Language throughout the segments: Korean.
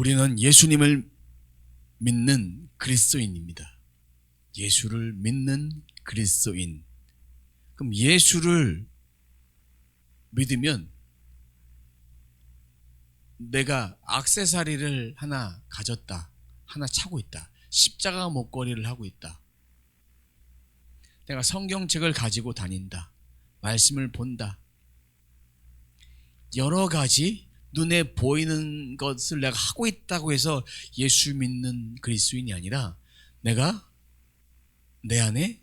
우리는 예수님을 믿는 그리스도인입니다. 예수를 믿는 그리스도인. 그럼 예수를 믿으면 내가 악세사리를 하나 가졌다. 하나 차고 있다. 십자가 목걸이를 하고 있다. 내가 성경책을 가지고 다닌다. 말씀을 본다. 여러 가지 눈에 보이는 것을 내가 하고 있다고 해서 예수 믿는 그리스도인이 아니라 내가 내 안에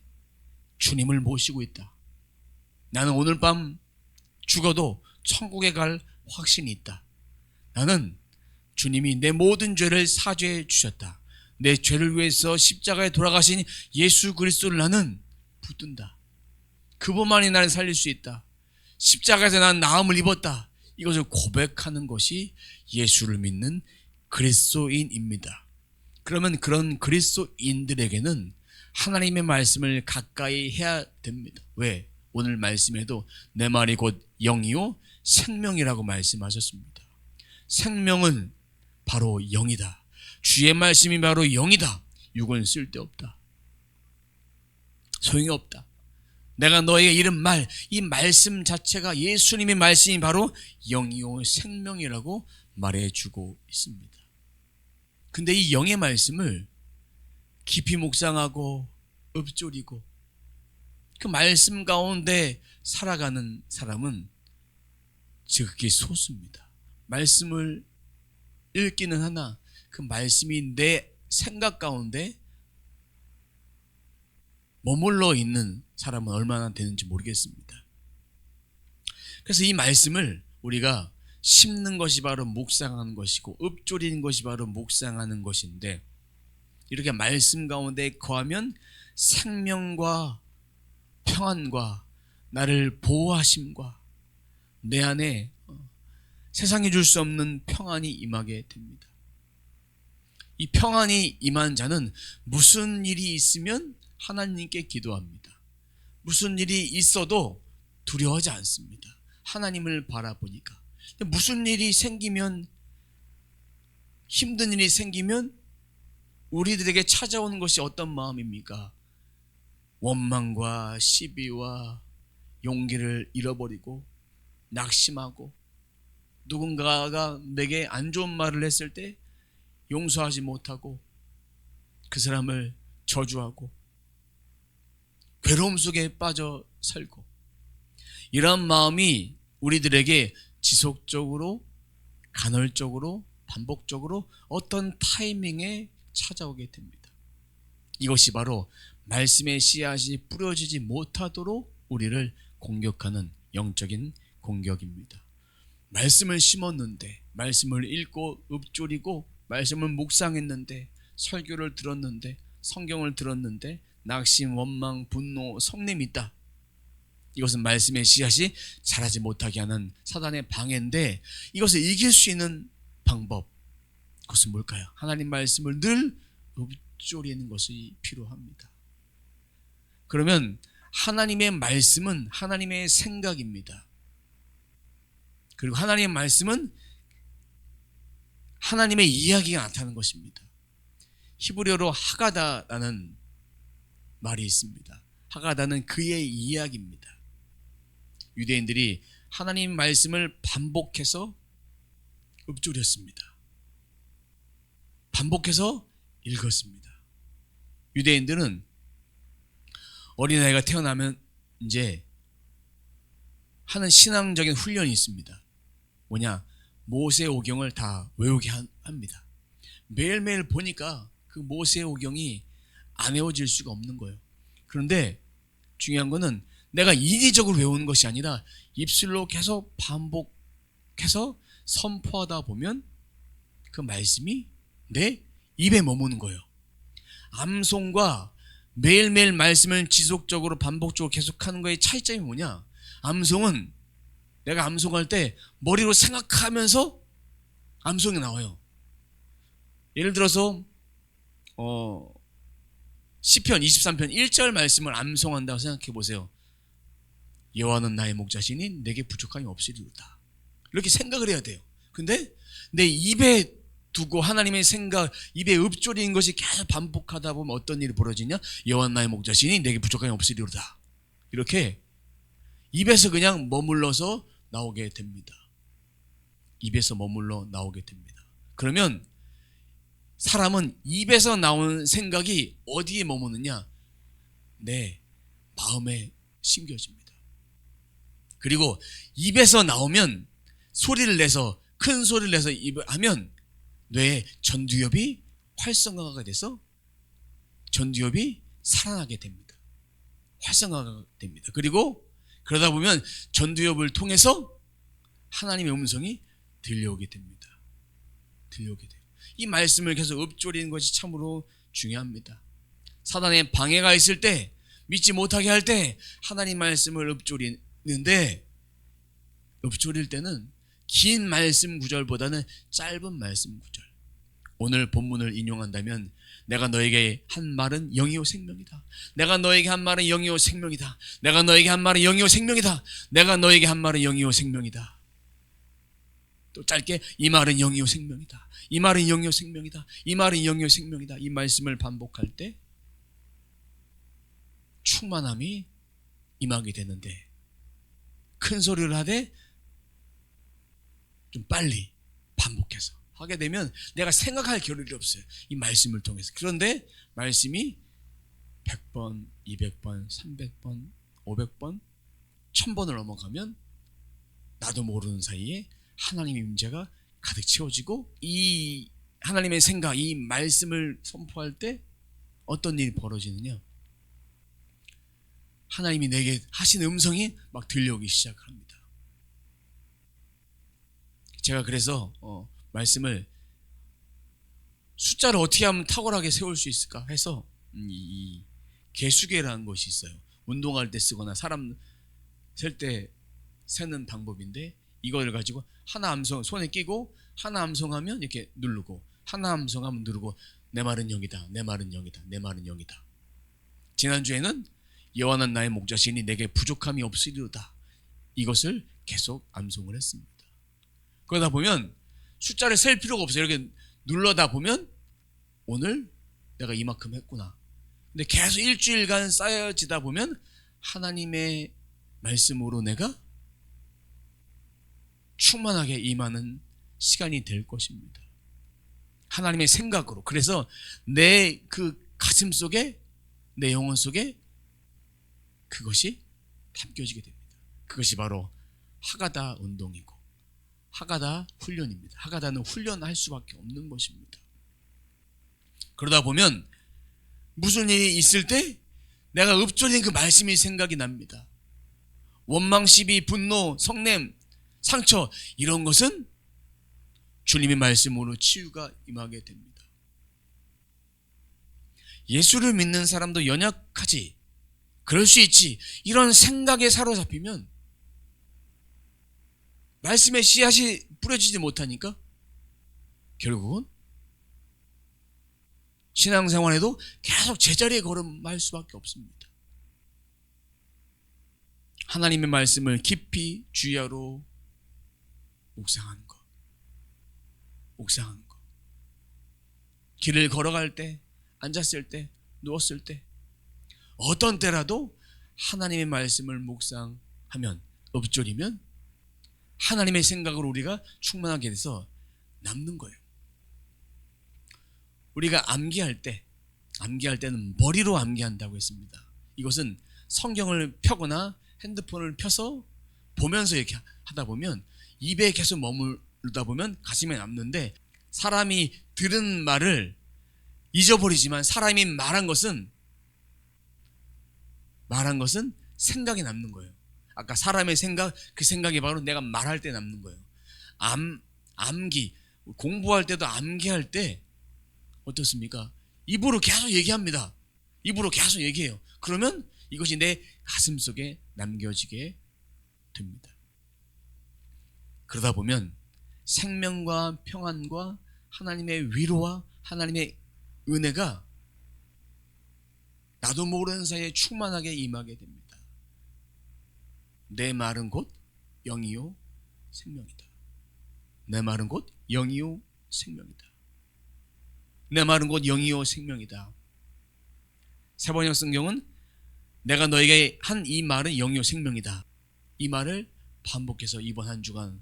주님을 모시고 있다. 나는 오늘 밤 죽어도 천국에 갈 확신이 있다. 나는 주님이 내 모든 죄를 사죄해 주셨다. 내 죄를 위해서 십자가에 돌아가신 예수 그리스도를 나는 붙든다. 그분만이 나를 살릴 수 있다. 십자가에서 난 나음을 입었다. 이것을 고백하는 것이 예수를 믿는 그리스도인입니다. 그러면 그런 그리스도인들에게는 하나님의 말씀을 가까이 해야 됩니다. 왜? 오늘 말씀에도 내 말이 곧 영이요 생명이라고 말씀하셨습니다. 생명은 바로 영이다. 주의 말씀이 바로 영이다. 육은 쓸데없다. 소용이 없다. 내가 너에게 이른 말, 이 말씀 자체가 예수님의 말씀이 바로 영이요 생명이라고 말해주고 있습니다. 근데 이 영의 말씀을 깊이 묵상하고 읊조리고 그 말씀 가운데 살아가는 사람은 지극히 소수입니다. 말씀을 읽기는 하나 그 말씀이 내 생각 가운데 머물러 있는 사람은 얼마나 되는지 모르겠습니다. 그래서 이 말씀을 우리가 심는 것이 바로 묵상하는 것이고 읊조리는 것이 바로 묵상하는 것인데 이렇게 말씀 가운데 거하면 생명과 평안과 나를 보호하심과 내 안에 어, 세상이 줄 수 없는 평안이 임하게 됩니다. 이 평안이 임한 자는 무슨 일이 있으면 하나님께 기도합니다. 무슨 일이 있어도 두려워하지 않습니다. 하나님을 바라보니까. 무슨 일이 생기면 힘든 일이 생기면 우리들에게 찾아오는 것이 어떤 마음입니까? 원망과 시비와 용기를 잃어버리고 낙심하고 누군가가 내게 안 좋은 말을 했을 때 용서하지 못하고 그 사람을 저주하고 괴로움 속에 빠져 살고 이러한 마음이 우리들에게 지속적으로 간헐적으로 반복적으로 어떤 타이밍에 찾아오게 됩니다. 이것이 바로 말씀의 씨앗이 뿌려지지 못하도록 우리를 공격하는 영적인 공격입니다. 말씀을 심었는데 말씀을 읽고 읊조리고 말씀을 묵상했는데 설교를 들었는데 성경을 들었는데 낙심, 원망, 분노, 성냄이 있다. 이것은 말씀의 씨앗이 자라지 못하게 하는 사단의 방해인데 이것을 이길 수 있는 방법 그것은 뭘까요? 하나님 말씀을 늘 읊조리는 것이 필요합니다. 그러면 하나님의 말씀은 하나님의 생각입니다. 그리고 하나님의 말씀은 하나님의 이야기가 나타나는 것입니다. 히브리어로 하가다라는 말이 있습니다. 하가다는 그의 이야기입니다. 유대인들이 하나님 말씀을 반복해서 읊조렸습니다. 반복해서 읽었습니다. 유대인들은 어린아이가 태어나면 이제 하는 신앙적인 훈련이 있습니다. 뭐냐? 모세오경을 다 외우게 합니다. 매일매일 보니까 그 모세오경이 안 외워질 수가 없는 거예요. 그런데 중요한 거는 내가 인위적으로 외우는 것이 아니라 입술로 계속 반복해서 선포하다 보면 그 말씀이 내 입에 머무는 거예요. 암송과 매일매일 말씀을 지속적으로 반복적으로 계속하는 거의 차이점이 뭐냐? 암송은 내가 암송할 때 머리로 생각하면서 암송이 나와요. 예를 들어서 어 시편 23편 1절 말씀을 암송한다고 생각해 보세요. 여호와는 나의 목자시니 내게 부족함이 없으리로다. 이렇게 생각을 해야 돼요. 근데 내 입에 두고 하나님의 생각 입에 읊조리는 것이 계속 반복하다 보면 어떤 일이 벌어지냐? 여호와 나의 목자시니 내게 부족함이 없으리로다. 이렇게 입에서 그냥 머물러서 나오게 됩니다. 입에서 머물러 나오게 됩니다. 그러면 사람은 입에서 나오는 생각이 어디에 머무느냐? 내 마음에 심겨집니다. 그리고 입에서 나오면 소리를 내서 큰 소리를 내서 입을 하면 뇌의 전두엽이 활성화가 돼서 전두엽이 살아나게 됩니다. 활성화가 됩니다. 그리고 그러다 보면 전두엽을 통해서 하나님의 음성이 들려오게 됩니다. 들려오게 돼요. 이 말씀을 계속 읊조리는 것이 참으로 중요합니다. 사단의 방해가 있을 때 믿지 못하게 할 때 하나님 말씀을 읊조리는데 읊조릴 때는 긴 말씀 구절보다는 짧은 말씀 구절. 오늘 본문을 인용한다면 내가 너에게 한 말은 영이요 생명이다. 내가 너에게 한 말은 영이요 생명이다. 내가 너에게 한 말은 영이요 생명이다. 내가 너에게 한 말은 영이요 생명이다. 또 짧게 이 말은 영이요 생명이다. 이 말은 영이요 생명이다. 이 말은 영이요 생명이다. 이 말씀을 반복할 때 충만함이 임하게 되는데 큰 소리를 하되 좀 빨리 반복해서 하게 되면 내가 생각할 겨를이 없어요. 이 말씀을 통해서. 그런데 말씀이 100번, 200번, 300번, 500번, 1000번을 넘어가면 나도 모르는 사이에 하나님의 임재가 가득 채워지고 이 하나님의 생각, 이 말씀을 선포할 때 어떤 일이 벌어지느냐? 하나님이 내게 하신 음성이 막 들려오기 시작합니다. 제가 그래서 어, 말씀을 숫자를 어떻게 하면 탁월하게 세울 수 있을까 해서 이, 이 개수계라는 것이 있어요. 운동할 때 쓰거나 사람 셀 때 세는 방법인데 이걸 가지고 하나 암송 손에 끼고 하나 암송하면 이렇게 누르고 하나 암송하면 누르고 내 말은 영이다. 내 말은 영이다. 내 말은 영이다. 지난주에는 여호와는 나의 목자시니 내게 부족함이 없으리로다. 이것을 계속 암송을 했습니다. 그러다 보면 숫자를 셀 필요가 없어요. 이렇게 눌러다 보면 오늘 내가 이만큼 했구나. 근데 계속 일주일간 쌓여지다 보면 하나님의 말씀으로 내가 충만하게 임하는 시간이 될 것입니다. 하나님의 생각으로. 그래서 내 그 가슴 속에, 내 영혼 속에 그것이 담겨지게 됩니다. 그것이 바로 하가다 운동이고, 하가다 훈련입니다. 하가다는 훈련할 수밖에 없는 것입니다. 그러다 보면 무슨 일이 있을 때 내가 읊조린 그 말씀이 생각이 납니다. 원망, 시비, 분노, 성냄, 상처 이런 것은 주님의 말씀으로 치유가 임하게 됩니다. 예수를 믿는 사람도 연약하지. 그럴 수 있지. 이런 생각에 사로잡히면 말씀의 씨앗이 뿌려지지 못하니까 결국은 신앙생활에도 계속 제자리에 걸음할 수밖에 없습니다. 하나님의 말씀을 깊이 주야로 묵상하는 것. 묵상하는 것. 길을 걸어갈 때, 앉았을 때, 누웠을 때, 어떤 때라도 하나님의 말씀을 묵상하면, 읊조리면 하나님의 생각으로 우리가 충만하게 돼서 남는 거예요. 우리가 암기할 때, 암기할 때는 머리로 암기한다고 했습니다. 이것은 성경을 펴거나 핸드폰을 펴서 보면서 이렇게 하다 보면 입에 계속 머물다 보면 가슴에 남는데 사람이 들은 말을 잊어버리지만 사람이 말한 것은 말한 것은 생각이 남는 거예요. 아까 사람의 생각 그 생각이 바로 내가 말할 때 남는 거예요. 암 암기 공부할 때도 암기할 때 어떻습니까? 입으로 계속 얘기합니다. 입으로 계속 얘기해요. 그러면 이것이 내 가슴 속에 남겨지게 됩니다. 그러다 보면 생명과 평안과 하나님의 위로와 하나님의 은혜가 나도 모르는 사이에 충만하게 임하게 됩니다. 내 말은 곧 영이요 생명이다. 내 말은 곧 영이요 생명이다. 내 말은 곧 영이요 생명이다. 세번역 성경은 내가 너에게 한 이 말은 영이요 생명이다. 이 말을 반복해서 이번 한 주간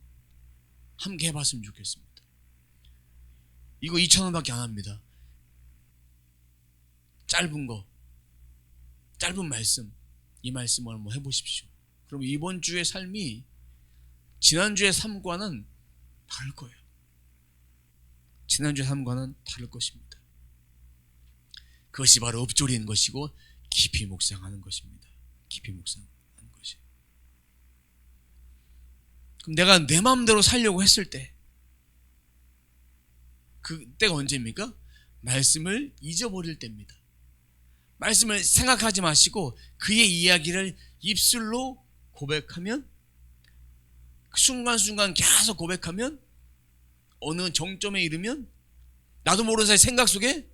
함께 해봤으면 좋겠습니다. 이거 2천 원밖에 안 합니다. 짧은 거, 짧은 말씀, 이 말씀을 한번 해보십시오. 그럼 이번 주의 삶이 지난주의 삶과는 다를 거예요. 지난주의 삶과는 다를 것입니다. 그것이 바로 읊조리는 것이고 깊이 묵상하는 것입니다. 깊이 묵상하는 것이. 그럼 내가 내 마음대로 살려고 했을 때 그 때가 언제입니까? 말씀을 잊어버릴 때입니다. 말씀을 생각하지 마시고 그의 이야기를 입술로 고백하면 그 순간순간 계속 고백하면 어느 정점에 이르면 나도 모르는 사이 생각 속에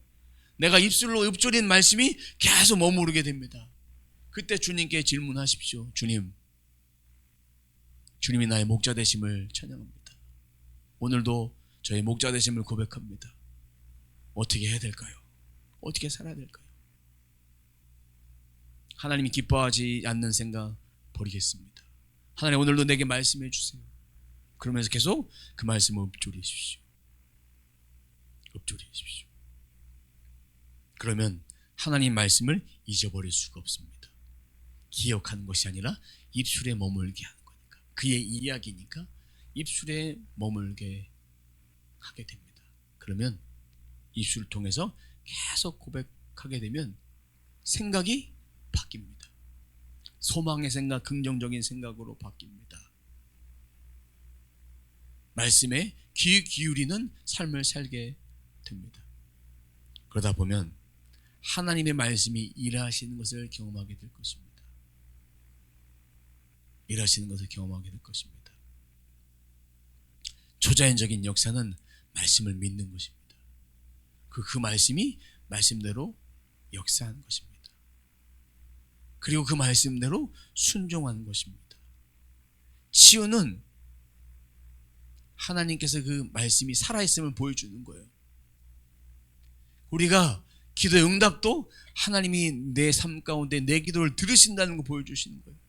내가 입술로 읊조린 말씀이 계속 머무르게 됩니다. 그때 주님께 질문하십시오. 주님, 주님이 나의 목자 되심을 찬양합니다. 오늘도 저의 목자 되심을 고백합니다. 어떻게 해야 될까요? 어떻게 살아야 될까요? 하나님이 기뻐하지 않는 생각 버리겠습니다. 하나님 오늘도 내게 말씀해 주세요. 그러면서 계속 그 말씀을 읊조리십시오. 읊조리십시오. 그러면 하나님 말씀을 잊어버릴 수가 없습니다. 기억하는 것이 아니라 입술에 머물게 하는. 그의 이야기니까 입술에 머물게 하게 됩니다. 그러면 입술을 통해서 계속 고백하게 되면 생각이 바뀝니다. 소망의 생각, 긍정적인 생각으로 바뀝니다. 말씀에 귀 기울이는 삶을 살게 됩니다. 그러다 보면 하나님의 말씀이 일하시는 것을 경험하게 될 것입니다. 일하시는 것을 경험하게 될 것입니다. 초자연적인 역사는 말씀을 믿는 것입니다. 그, 그 말씀이 말씀대로 역사하는 것입니다. 그리고 그 말씀대로 순종하는 것입니다. 치유는 하나님께서 그 말씀이 살아있음을 보여주는 거예요. 우리가 기도 응답도 하나님이 내 삶 가운데 내 기도를 들으신다는 걸 보여주시는 거예요.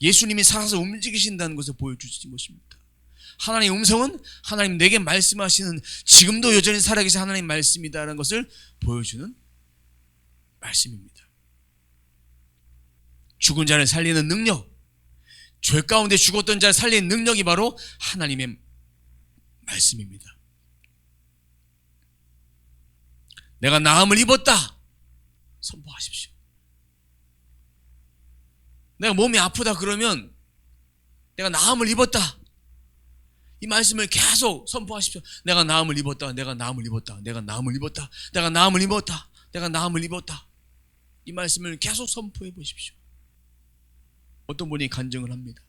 예수님이 살아서 움직이신다는 것을 보여주신 것입니다. 하나님의 음성은 하나님 내게 말씀하시는 지금도 여전히 살아계신 하나님 말씀이다라는 것을 보여주는 말씀입니다. 죽은 자를 살리는 능력, 죄 가운데 죽었던 자를 살리는 능력이 바로 하나님의 말씀입니다. 내가 나음을 입었다. 선포하십시오. 내가 몸이 아프다 그러면 내가 나음을 입었다. 이 말씀을 계속 선포하십시오. 내가 나음을 입었다. 내가 나음을 입었다. 내가 나음을 입었다. 내가 나음을 입었다. 내가 나음을 입었다. 이 말씀을 계속 선포해 보십시오. 어떤 분이 간증을 합니다.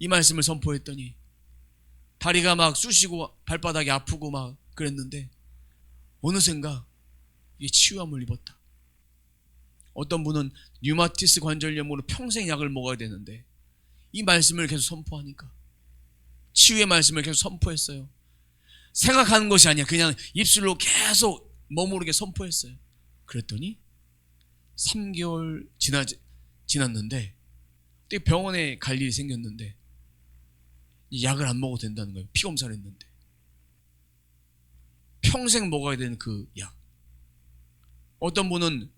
이 말씀을 선포했더니 다리가 막 쑤시고 발바닥이 아프고 막 그랬는데 어느샌가 이게 치유함을 입었다. 어떤 분은 류마티스 관절염으로 평생 약을 먹어야 되는데 이 말씀을 계속 선포하니까 치유의 말씀을 계속 선포했어요. 생각하는 것이 아니야. 그냥 입술로 계속 머무르게 선포했어요. 그랬더니 3개월 지나 지났는데 병원에 갈 일이 생겼는데 약을 안 먹어도 된다는 거예요. 피 검사를 했는데 평생 먹어야 되는 그 약. 어떤 분은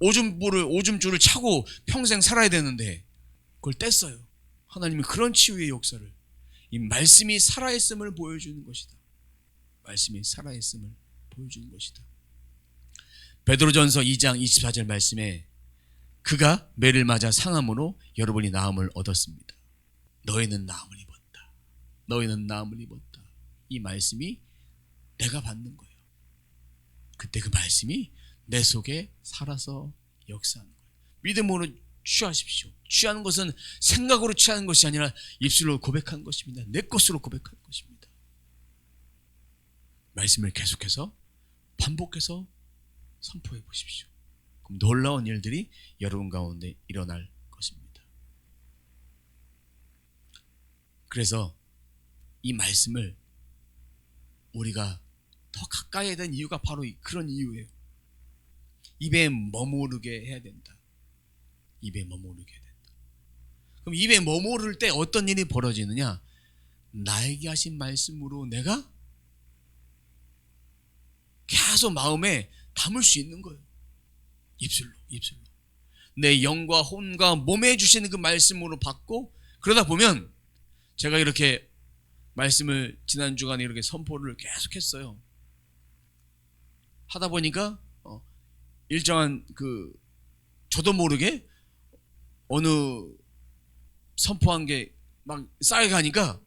오줌불을 오줌줄을 차고 평생 살아야 되는데 그걸 뗐어요. 하나님이 그런 치유의 역사를 이 말씀이 살아있음을 보여주는 것이다. 말씀이 살아있음을 보여주는 것이다. 베드로전서 2장 24절 말씀에 그가 매를 맞아 상함으로 여러분이 나음을 얻었습니다. 너희는 나음을 입었다. 너희는 나음을 입었다. 이 말씀이 내가 받는 거예요. 그때 그 말씀이 내 속에 살아서 역사하는 거예요. 믿음으로 취하십시오. 취하는 것은 생각으로 취하는 것이 아니라 입술로 고백하는 것입니다. 내 것으로 고백하는 것입니다. 말씀을 계속해서 반복해서 선포해 보십시오. 그럼 놀라운 일들이 여러분 가운데 일어날 것입니다. 그래서 이 말씀을 우리가 가까이 해야 되는 이유가 바로 이- 그런 이유예요. 입에 머무르게 해야 된다. 입에 머무르게 해야 된다. 그럼 입에 머무를 때 어떤 일이 벌어지느냐? 나에게 하신 말씀으로 내가 계속 마음에 담을 수 있는 거예요. 입술로, 입술로. 내 영과 혼과 몸에 주시는 그 말씀으로 받고 그러다 보면 제가 이렇게 말씀을 지난 주간에 이렇게 선포를 계속 했어요. 하다 보니까 어, 일정한 그 저도 모르게 어느 선포한 게 막 쌓여가니까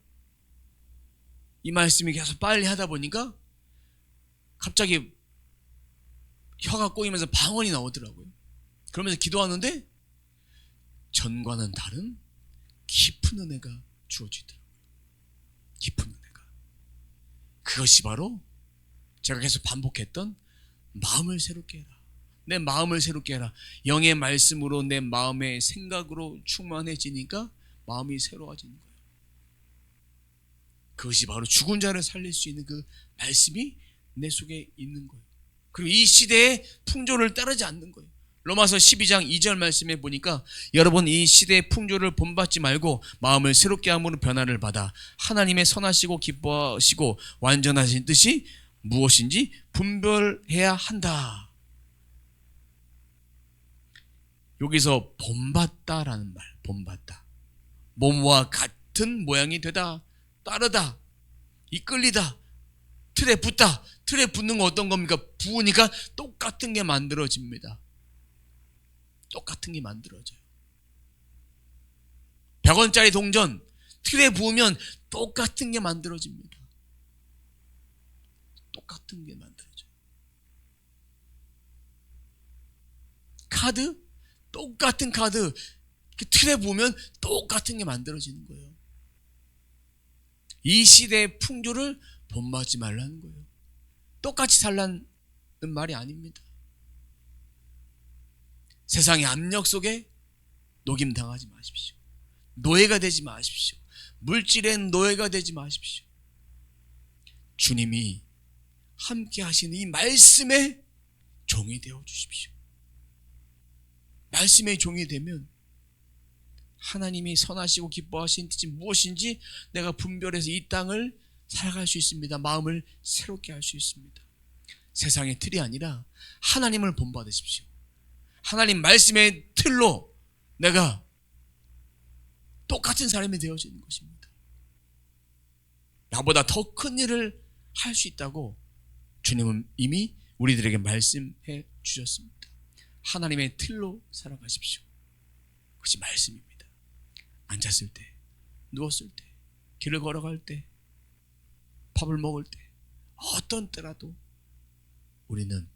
이 말씀이 계속 빨리 하다 보니까 갑자기 혀가 꼬이면서 방언이 나오더라고요. 그러면서 기도하는데 전과는 다른 깊은 은혜가 주어지더라고요. 깊은 은혜가. 그것이 바로 제가 계속 반복했던 마음을 새롭게 해라. 내 마음을 새롭게 해라. 영의 말씀으로 내 마음의 생각으로 충만해지니까 마음이 새로워지는 거예요. 그것이 바로 죽은 자를 살릴 수 있는 그 말씀이 내 속에 있는 거예요. 그리고 이 시대의 풍조를 따르지 않는 거예요. 로마서 12장 2절 말씀에 보니까 여러분 이 시대의 풍조를 본받지 말고 마음을 새롭게 함으로 변화를 받아 하나님의 선하시고 기뻐하시고 완전하신 뜻이 무엇인지 분별해야 한다. 여기서 본받다라는 말, 본받다. 몸과 같은 모양이 되다, 따르다, 이끌리다, 틀에 붙다. 틀에 붙는 거 어떤 겁니까? 부으니까 똑같은 게 만들어집니다. 똑같은 게 만들어져요. 100원짜리 동전 틀에 부으면 똑같은 게 만들어집니다. 똑같은 게 만들어져요. 카드 똑같은 카드 그 틀에 부으면 똑같은 게 만들어지는 거예요. 이 시대의 풍조를 본받지 말라는 거예요. 똑같이 살라는 말이 아닙니다. 세상의 압력 속에 녹임 당하지 마십시오. 노예가 되지 마십시오. 물질의 노예가 되지 마십시오. 주님이 함께 하시는 이 말씀의 종이 되어 주십시오. 말씀의 종이 되면 하나님이 선하시고 기뻐하신 뜻이 무엇인지 내가 분별해서 이 땅을 살아갈 수 있습니다. 마음을 새롭게 할 수 있습니다. 세상의 틀이 아니라 하나님을 본받으십시오. 하나님 말씀의 틀로 내가 똑같은 사람이 되어지는 것입니다. 나보다 더 큰 일을 할 수 있다고 주님은 이미 우리들에게 말씀해 주셨습니다. 하나님의 틀로 살아가십시오. 그것이 말씀입니다. 앉았을 때, 누웠을 때, 길을 걸어갈 때, 밥을 먹을 때, 어떤 때라도 우리는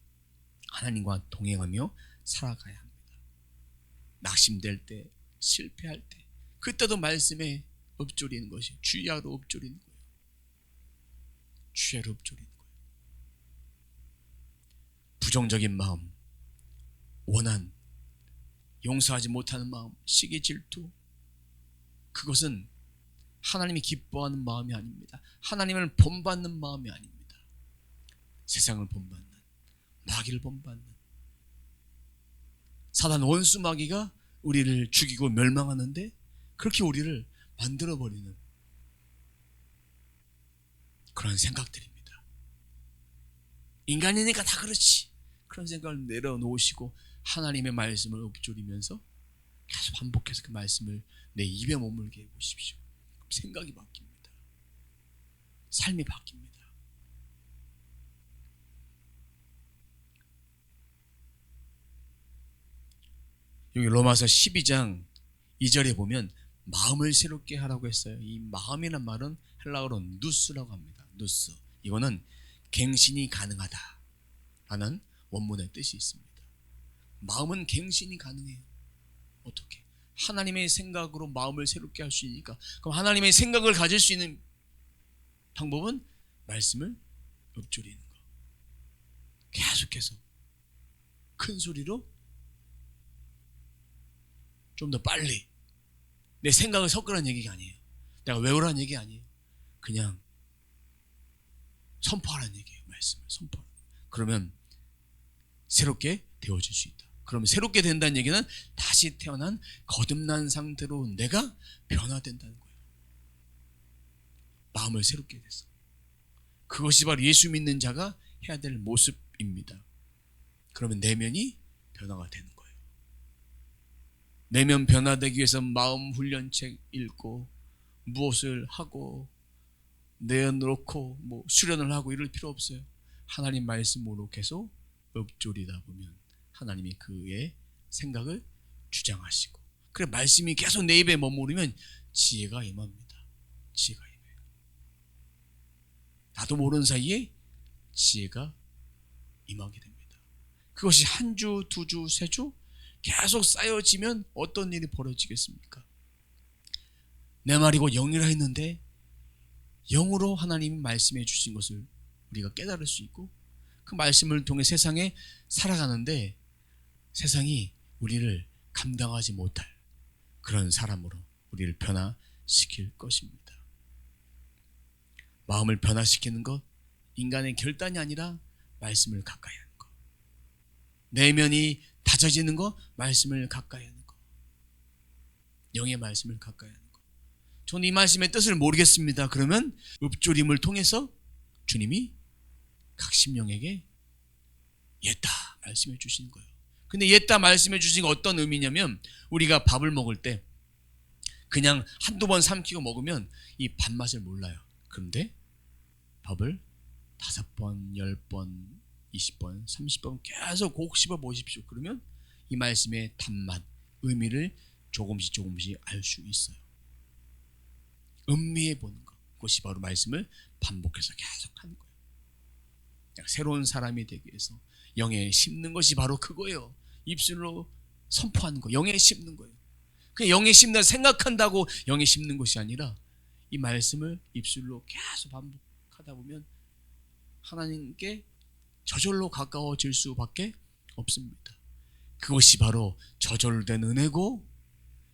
하나님과 동행하며 살아가야 합니다. 낙심될 때, 실패할 때, 그때도 말씀에 읊조리는 것이 주야로 읊조리는 거예요. 주야로 읊조리는 거예요. 부정적인 마음, 원한, 용서하지 못하는 마음, 시기 질투, 그것은 하나님이 기뻐하는 마음이 아닙니다. 하나님을 본받는 마음이 아닙니다. 세상을 본받는, 마귀를 본받는, 사단 원수 마귀가 우리를 죽이고 멸망하는데 그렇게 우리를 만들어버리는 그런 생각들입니다. 인간이니까 다 그렇지. 그런 생각을 내려놓으시고 하나님의 말씀을 읊조리면서 계속 반복해서 그 말씀을 내 입에 머물게 해보십시오. 생각이 바뀝니다. 삶이 바뀝니다. 여기 로마서 12장 2절에 보면 마음을 새롭게 하라고 했어요. 이 마음이란 말은 헬라어로 누스라고 합니다. 누스. 이거는 갱신이 가능하다. 라는 원문의 뜻이 있습니다. 마음은 갱신이 가능해요. 어떻게? 하나님의 생각으로 마음을 새롭게 할 수 있으니까. 그럼 하나님의 생각을 가질 수 있는 방법은 말씀을 읊조리는 거. 계속해서 큰 소리로 좀 더 빨리 내 생각을 섞으라는 얘기가 아니에요. 내가 외우라는 얘기 아니에요. 그냥 선포하라는 얘기예요. 말씀을 선포. 그러면 새롭게 되어질 수 있다. 그러면 새롭게 된다는 얘기는 다시 태어난 거듭난 상태로 내가 변화된다는 거예요. 마음을 새롭게 돼서. 그것이 바로 예수 믿는 자가 해야 될 모습입니다. 그러면 내면이 변화가 되는 거예요. 내면 변화되기 위해서 마음 훈련책 읽고 무엇을 하고 내어놓고 뭐 수련을 하고 이럴 필요 없어요. 하나님 말씀으로 계속 읊조리다 보면 하나님이 그의 생각을 주장하시고 그래 말씀이 계속 내 입에 머무르면 지혜가 임합니다. 지혜가 임해요. 나도 모르는 사이에 지혜가 임하게 됩니다. 그것이 한 주, 두 주, 세 주 계속 쌓여지면 어떤 일이 벌어지겠습니까? 내 말이 곧 영이라 했는데 영으로 하나님이 말씀해 주신 것을 우리가 깨달을 수 있고 그 말씀을 통해 세상에 살아가는데 세상이 우리를 감당하지 못할 그런 사람으로 우리를 변화시킬 것입니다. 마음을 변화시키는 것 인간의 결단이 아니라 말씀을 가까이 하는 것. 내면이 다져지는 것 말씀을 가까이 하는 것. 영의 말씀을 가까이 하는 것. 저는 이 말씀의 뜻을 모르겠습니다. 그러면 읊조림을 통해서 주님이 각 심령에게 옛다 말씀해 주시는 거예요. 근데 옛다 말씀해 주신 게 어떤 의미냐면 우리가 밥을 먹을 때 그냥 한두 번 삼키고 먹으면 이 밥맛을 몰라요. 그런데 밥을 다섯 번, 열 번, 이십 번, 삼십 번 계속 곡 씹어 보십시오. 그러면 이 말씀의 단맛, 의미를 조금씩 조금씩 알 수 있어요. 음미해 보는 것. 그것이 바로 말씀을 반복해서 계속 하는 거예요. 새로운 사람이 되기 위해서 영에 심는 것이 바로 그거예요. 입술로 선포하는 거, 영에 심는 거예요. 그 영에 심는 생각한다고 영에 심는 것이 아니라 이 말씀을 입술로 계속 반복하다 보면 하나님께 저절로 가까워질 수밖에 없습니다. 그것이 바로 저절된 은혜고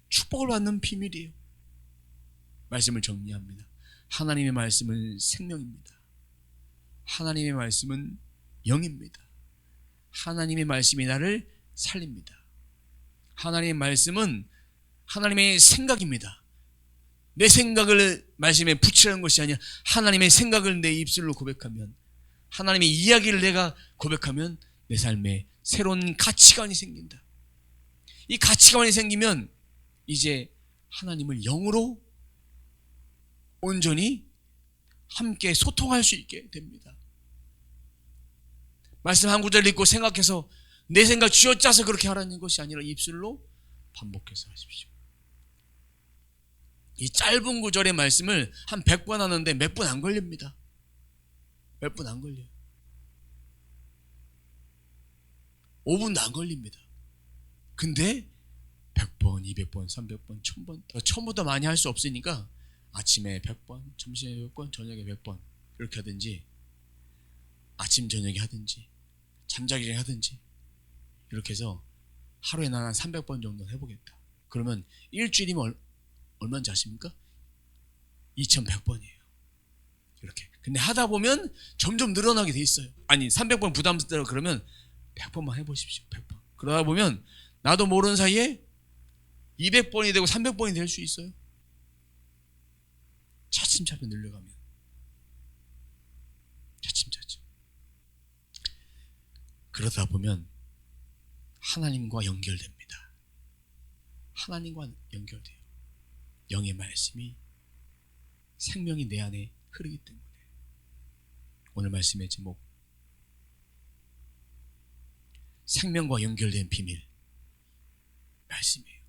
축복을 받는 비밀이에요. 말씀을 정리합니다. 하나님의 말씀은 생명입니다. 하나님의 말씀은 영입니다. 하나님의 말씀이 나를 살립니다. 하나님의 말씀은 하나님의 생각입니다. 내 생각을 말씀에 붙이라는 것이 아니라 하나님의 생각을 내 입술로 고백하면 하나님의 이야기를 내가 고백하면 내 삶에 새로운 가치관이 생긴다. 이 가치관이 생기면 이제 하나님을 영으로 온전히 함께 소통할 수 있게 됩니다. 말씀 한 구절 읽고 생각해서 내 생각 쥐어짜서 그렇게 하라는 것이 아니라 입술로 반복해서 하십시오. 이 짧은 구절의 말씀을 한 100번 하는데 몇 분 안 걸립니다. 몇 분 안 걸려요. 5분도 안 걸립니다. 근데 100번, 200번, 300번, 1000번, 처음부터 많이 할 수 없으니까 아침에 100번, 점심에 100번, 저녁에 100번 이렇게 하든지 아침 저녁에 하든지 잠자기 전에 하든지 이렇게 해서 하루에 난 한 300번 정도 해보겠다. 그러면 일주일이면 얼, 얼마인지 아십니까? 2100번이에요. 이렇게. 근데 하다 보면 점점 늘어나게 돼 있어요. 아니 300번 부담스러워 그러면 100번만 해보십시오. 100번. 그러다 보면 나도 모르는 사이에 200번이 되고 300번이 될 수 있어요. 차츰차츰 늘려가면. 차츰차츰. 그러다 보면 하나님과 연결됩니다. 하나님과 연결돼요. 영의 말씀이 생명이 내 안에 흐르기 때문에 오늘 말씀의 제목 생명과 연결된 비밀 말씀이에요.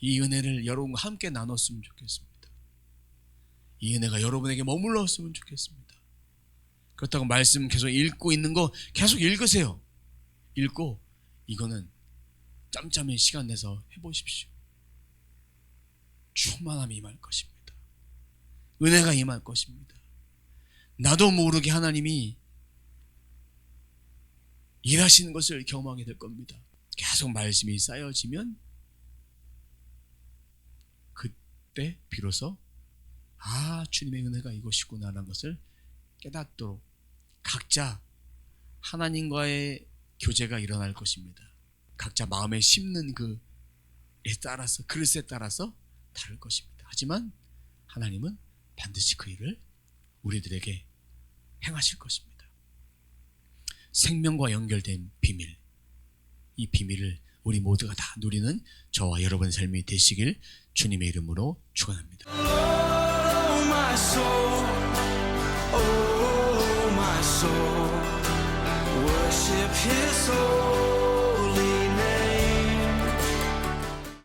이 은혜를 여러분과 함께 나눴으면 좋겠습니다. 이 은혜가 여러분에게 머물렀으면 좋겠습니다. 그렇다고 말씀 계속 읽고 있는 거 계속 읽으세요. 읽고 이거는 짬짬이 시간 내서 해보십시오. 충만함이 임할 것입니다. 은혜가 임할 것입니다. 나도 모르게 하나님이 일하시는 것을 경험하게 될 겁니다. 계속 말씀이 쌓여지면 그때 비로소 아 주님의 은혜가 이것이구나라는 것을 깨닫도록 각자 하나님과의 교제가 일어날 것입니다. 각자 마음에 심는 그에 따라서 그릇에 따라서 다를 것입니다. 하지만 하나님은 반드시 그 일을 우리들에게 행하실 것입니다. 생명과 연결된 비밀, 이 비밀을 우리 모두가 다 누리는 저와 여러분의 삶이 되시길 주님의 이름으로 축원합니다. Oh.